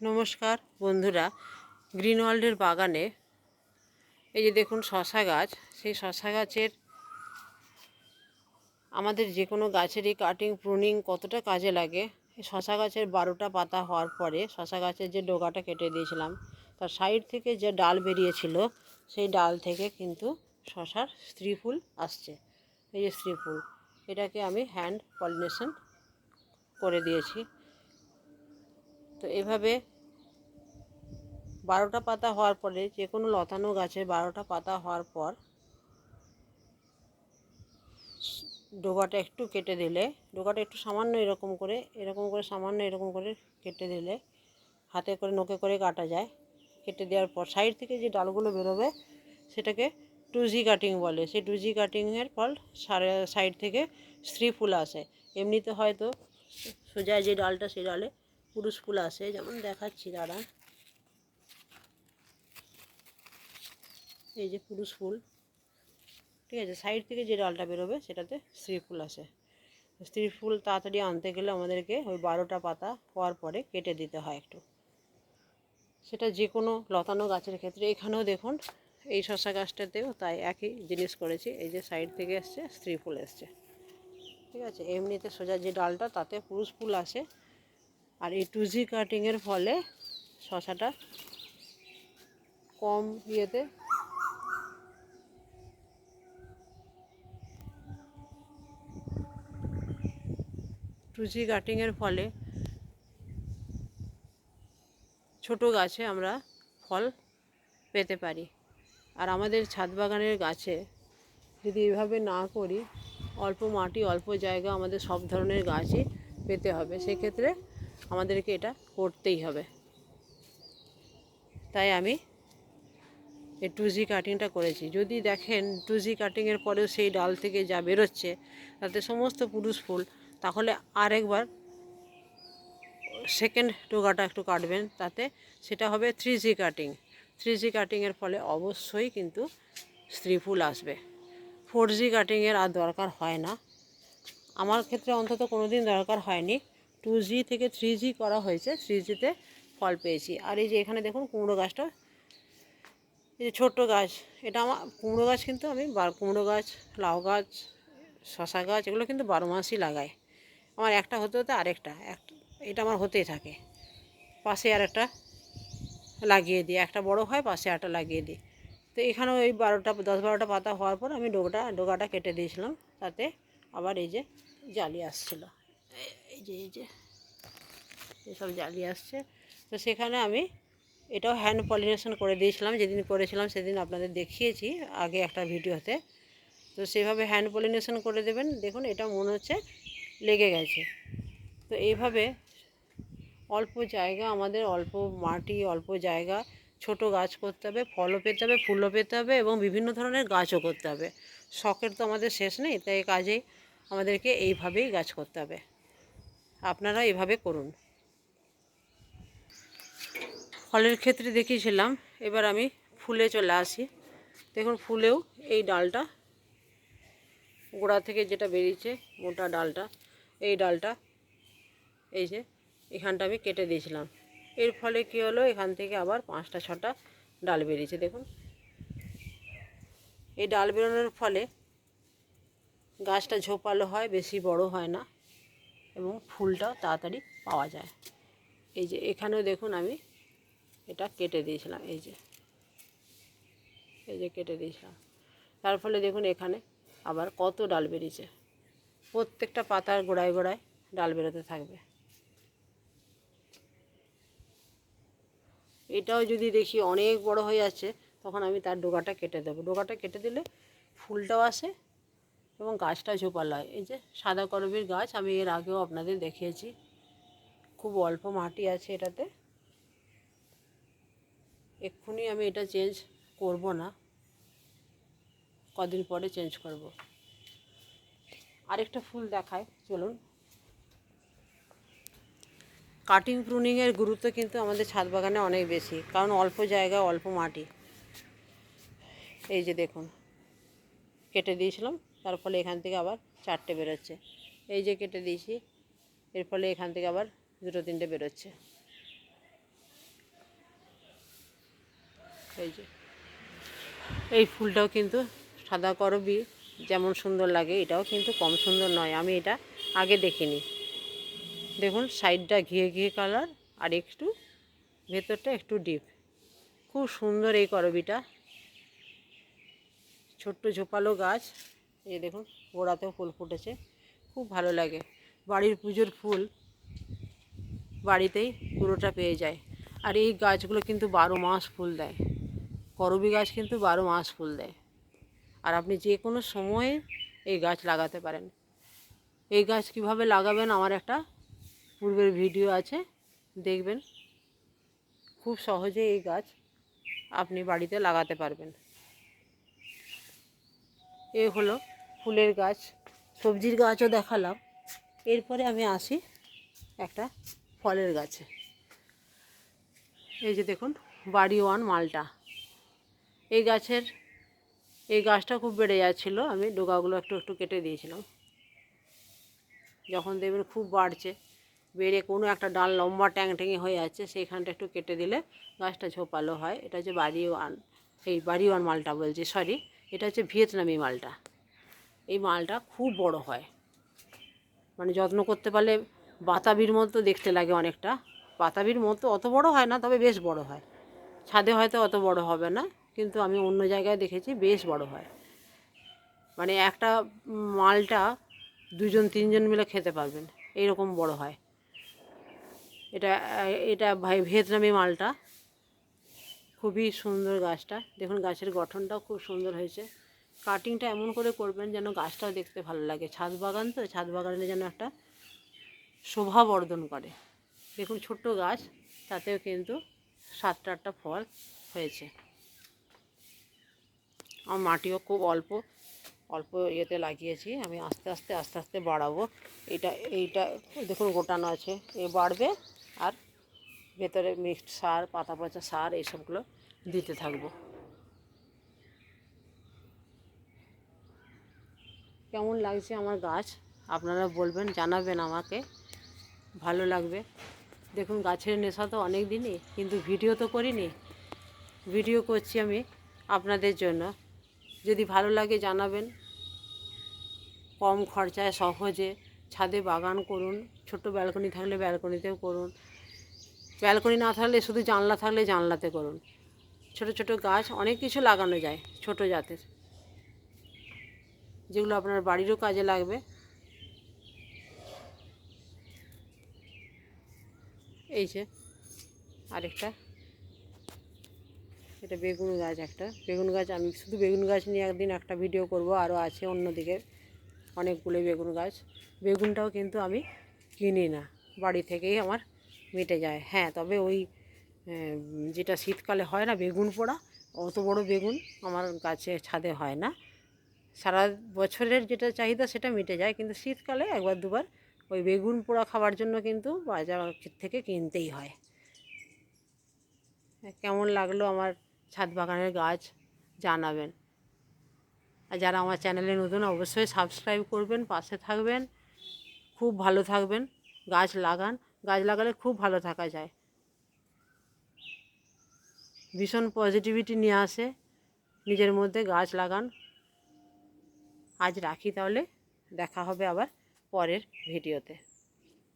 নমস্কার বন্ধুরা গ্রিন ওয়ার্ল্ডের বাগানে এই যে দেখুন শশা গাছ, সেই শশা গাছের আমাদের যে কোনো গাছেরই কাটিং প্রুনিং কতটা কাজে লাগে? শশা গাছের বারোটা পাতা হওয়ার পরে শশা গাছের যে ডোগাটা কেটে দিয়েছিলাম, তার সাইড থেকে যে ডাল বেরিয়েছিল, সেই ডাল থেকে কিন্তু শশার স্ত্রী ফুল আসছে। এই যে স্ত্রী ফুল এটাকে আমি হ্যান্ড পলিনেশন করে দিয়েছি। তো এভাবে বারোটা পাতা হওয়ার পরে যে কোনো লতানো গাছের বারোটা পাতা হওয়ার পর ডোগাটা একটু কেটে দিলে, ডোগাটা একটু সামান্য এরকম করে এরকম করে সামান্য এরকম করে কেটে দিলে হাতে করে নোকে করে কাটা যায়। কেটে দেওয়ার পর সাইড থেকে যে ডালগুলো বেরোবে সেটাকে টুজি কাটিং বলে। সেই টুজি কাটিংয়ের ফল সাইড থেকে স্ত্রী ফুল আসে। এমনিতে হয়তো সোজা যে ডালটা সেই ডালে পুরুষ ফুল আসে, যেমন দেখাচ্ছি দাঁড়া এই যে পুরুষ ফুল, ঠিক আছে? সাইড থেকে যে ডালটা বেরোবে, সেটাতে স্ত্রী ফুল আসে। স্ত্রী ফুল তাড়াতাড়ি আনতে গেলে আমাদেরকে ওই বারোটা পাতা হওয়ার পরে কেটে দিতে হয় একটু। সেটা যে কোনো লতানো গাছের ক্ষেত্রে, এখানেও দেখুন, এই শশা গাছটাতেও তাই একই জিনিস করেছি। এই যে সাইড থেকে এসছে, স্ত্রী ফুল এসছে। ঠিক আছে? এমনিতে সোজা যে ডালটা, তাতে পুরুষ ফুল আসে। আর এই টু জি কাটিংয়ের ফলে শশাটা কম ইয়েতে টু জি কাটিংয়ের ফলে ছোট গাছে আমরা ফল পেতে পারি। আর আমাদের ছাদ বাগানের গাছে যদি এভাবে না করি, অল্প মাটি, অল্প জায়গা আমাদের সব ধরনের গাছই পেতে হবে। সেক্ষেত্রে আমাদেরকে এটা করতেই হবে। তাই আমি এই টু জি কাটিংটা করেছি। যদি দেখেন টু জি কাটিংয়ের পরেও সেই ডাল থেকে যা বেরোচ্ছে, তাতে সমস্ত পুরুষ ফুল, তাহলে আরেকবার সেকেন্ড টোগাটা একটু কাটবেন, তাতে সেটা হবে three G cutting three G কাটিংয়ের ফলে অবশ্যই কিন্তু স্ত্রী ফুল আসবে। ফোর জি কাটিংয়ের আর দরকার হয় না। আমার ক্ষেত্রে অন্তত কোনো দিন দরকার হয়নি। টু জি থেকে থ্রি জি করা হয়েছে থ্রি জিতে ফল পেয়েছি। আর এই যে এখানে দেখুন কুমড়ো গাছটা, এই যে ছোট্ট গাছ, এটা আমার কুমড়ো গাছ কিন্তু আমি কুমড়ো গাছ, লাউ গাছ, শশা গাছ, এগুলো কিন্তু বারো মাসই লাগাই। আমার একটা হতে হতে আরেকটা এটা আমার হতেই থাকে। পাশে আর একটা লাগিয়ে দিই, একটা বড় হয়, পাশে একটা লাগিয়ে দিই। তো এখানেও এই বারোটা, দশ বারোটা পাতা হওয়ার পর আমি ডোগাটা ডোগাটা কেটে দিয়েছিলাম, তাতে আবার এই যে জালি আসছিল। এই যে এই যে। এসব জালি আসছে। তো সেখানে আমি এটাও হ্যান্ড পলিনেশন করে দিয়েছিলাম, যেদিন করেছিলাম সেদিন আপনাদের দেখিয়েছি আগে একটা ভিডিওতে। তো সেভাবে হ্যান্ড পলিনেশন করে দেবেন। দেখুন, এটা মনে হচ্ছে লেগে গেছে। তো এইভাবে অল্প জায়গা আমাদের, অল্প মাটি, অল্প জায়গা, ছোট গাছ করতে হবে, ফলও পেতে হবে, ফুলও পেতে হবে এবং বিভিন্ন ধরনের গাছও করতে হবে। শখের তো আমাদের শেষ নেই, তাই কাজেই আমাদেরকে এইভাবেই গাছ করতে হবে। আপনারা এভাবে করুন। ফলের ক্ষেত্রে দেখিয়েছিলাম, এবার আমি ফুলে চলে আসি। দেখুন, ফুলেও এই ডালটা, গোড়া থেকে যেটা বেরিয়েছে, মোটা ডালটা, এই ডালটা, এই যে, এখানটা আমি কেটে দিয়েছিলাম। এর ফলে কী হলো, এখান থেকে আবার পাঁচটা, ছটা ডাল বেরিয়েছে, দেখুন। এই ডাল বেরোনোর ফলে গাছটা ঝোপালো হয়, বেশি বড় হয় না। এবং ফুলটাও তাড়াতাড়ি পাওয়া যায়। এই যে এখানেও দেখুন আমি এটা কেটে দিয়েছিলাম, এই যে। এই যে কেটে দিয়েছিলাম। তার ফলে দেখুন এখানে আবার কত ডাল বেরিয়েছে। প্রত্যেকটা পাতার গোড়ায় গোড়ায় ডাল বেরোতে থাকবে। এটাও যদি দেখি অনেক বড় হয়ে যাচ্ছে, তখন আমি তার ডোগাটা কেটে দেবো। ডোগাটা কেটে দিলে ফুলটাও আসে এবং গাছটা ঝোপাল হয়। এই যে সাদা করবির গাছ, আমি এর আগেও আপনাদের দেখিয়েছি। খুব অল্প মাটি আছে এটাতে। এক্ষুনি আমি এটা চেঞ্জ করব না। কদিন পরে চেঞ্জ করব। আরেকটা ফুল দেখায় চলুন। কাটিং প্রুনিংয়ের গুরুত্ব কিন্তু আমাদের ছাদ বাগানে অনেক বেশি, কারণ অল্প জায়গা, অল্প মাটি। এই যে দেখুন, কেটে দিয়েছিলাম। তার ফলে এখান থেকে আবার চারটে বেরোচ্ছে। এই যে কেটে দিয়েছি, এর ফলে এখান থেকে আবার দুটো তিনটে বেরোচ্ছে। এই যে, এই ফুলটাও কিন্তু সাদা করবি, যেমন সুন্দর লাগে, এটাও কিন্তু কম সুন্দর নয়, আমি এটা আগে দেখিনি। দেখুন, সাইডটা ঘিয়ে ঘিয়ে কালার, আর একটু ভেতরটা একটু ডিপ। খুব সুন্দর এই করবিটা। ছোট্ট ঝোপালো গাছ এই দেখুন, গোড়াতেও ফুল ফুটেছে। খুব ভালো লাগে। বাড়ির পুজোর ফুল বাড়িতেই পুরোটা পেয়ে যায়। আর এই গাছগুলো কিন্তু বারো মাস ফুল দেয়। করবি গাছ কিন্তু বারো মাস ফুল দেয়। আর আপনি যে কোনো সময়ে এই গাছ লাগাতে পারেন। এই গাছ কীভাবে লাগাবেন আমার একটা পূর্বের ভিডিও আছে। দেখবেন। খুব সহজে এই গাছ আপনি বাড়িতে লাগাতে পারবেন। এ হলো ফুলের গাছ, সবজির গাছও দেখালাম। এরপরে আমি আসি একটা ফলের গাছে। এই যে দেখুন, বাড়ি ওয়ান মালটা। এই গাছের, এই গাছটা খুব বেড়ে যাচ্ছিল, আমি ডোকাগুলো একটু একটু কেটে দিয়েছিলাম। যখন দেখবেন খুব বাড়ছে, বেড়ে কোনো একটা ডাল লম্বা ট্যাং ট্যাঙে হয়ে যাচ্ছে, সেইখানটা একটু কেটে দিলে গাছটা ঝোপালো হয়। এটা হচ্ছে বাড়ি ওয়ান, এই বাড়ি ওয়ান মালটা বলছি সরি এটা হচ্ছে ভিয়েতনামি মালটা। এই মালটা খুব বড় হয়। মানে যত্ন করতে পারলে বাতাবির মতো দেখতে লাগে অনেকটা। বাতাবির মতো অত বড় হয় না, তবে বেশ বড় হয়। ছাদে হয়তো অত বড় হবে না, কিন্তু আমি অন্য জায়গায় দেখেছি বেশ বড় হয়। মানে একটা মালটা দুজন, তিনজন মিলে খেতে পারবেন, এইরকম বড় হয়। এটা এটা ভাই ভিয়েতনামি মালটা। খুবই সুন্দর গাছটা। দেখুন, গাছের গঠনটাও খুব সুন্দর হয়েছে। কাটিংটা এমন করে করবেন যেন গাছটাও দেখতে ভালো লাগে। ছাদ বাগান তো, ছাদ বাগানে যেন একটা শোভা বর্ধন করে। দেখুন ছোট্ট গাছ, তাতেও কিন্তু সাতটা আটটা ফল হয়েছে। আমার মাটিও খুব অল্প অল্প ইয়েতে লাগিয়েছি। আমি আস্তে আস্তে আস্তে আস্তে বাড়াবো। এটা এইটা, দেখুন গোটানো আছে। এ বাড়বে আর ভেতরে মিক্সড সার পাতা পচা সার এইসবগুলো দিতে থাকব। কেমন লাগছে আমার গাছ আপনারা বলবেন, জানাবেন আমাকে। ভালো লাগবে। দেখুন, গাছের নেশা তো অনেক দিনই, কিন্তু ভিডিও তো করিনি। ভিডিও করছি আমি আপনাদের জন্য। যদি ভালো লাগে জানাবেন। কম খরচায় সহজে ছাদে বাগান করুন, ছোট ব্যালকনি থাকলে ব্যালকনিতেও করুন। ব্যালকনি না থাকলে, শুধু জানলা থাকলে জানলাতে করুন। ছোট ছোট গাছ, অনেক কিছু লাগানো যায় ছোট জাতের। যেগুলো আপনার বাড়িরও কাজে লাগবে। এই যে, আরেকটা। এটা বেগুন গাছ একটা। বেগুন গাছ, আমি শুধু বেগুন গাছ নিয়ে একদিন একটা ভিডিও করব, আরও আছে অন্যদিকে অনেকগুলো বেগুন গাছ। বেগুনটাও কিন্তু আমি কিনি না, বাড়ি থেকেই আমার মিটে যায়। হ্যাঁ তবে ওই যেটা শীতকালে হয় না বেগুন পোড়া, অত বড় বেগুন আমার গাছে ছাদে হয় না। সারা বছরের যেটা চাহিদা সেটা মিটে যায়, কিন্তু শীতকালে একবার দুবার ওই বেগুন পোড়া খাওয়ার জন্য কিন্তু বাজার থেকে কিনতেই হয়। কেমন লাগল আমার ছাদ বাগানের গাছ জানাবেন। আর যারা আমার চ্যানেলে নতুন অবশ্যই সাবস্ক্রাইব করবেন, পাশে থাকবেন, খুব ভালো থাকবেন, গাছ লাগান, গাছ লাগালে খুব ভালো থাকা যায়। ভীষণ পজিটিভিটি নিয়ে আসে, নিজের মধ্যে গাছ লাগান। আজ রাখি তাহলে দেখা হবে আবার পরের ভিডিওতে।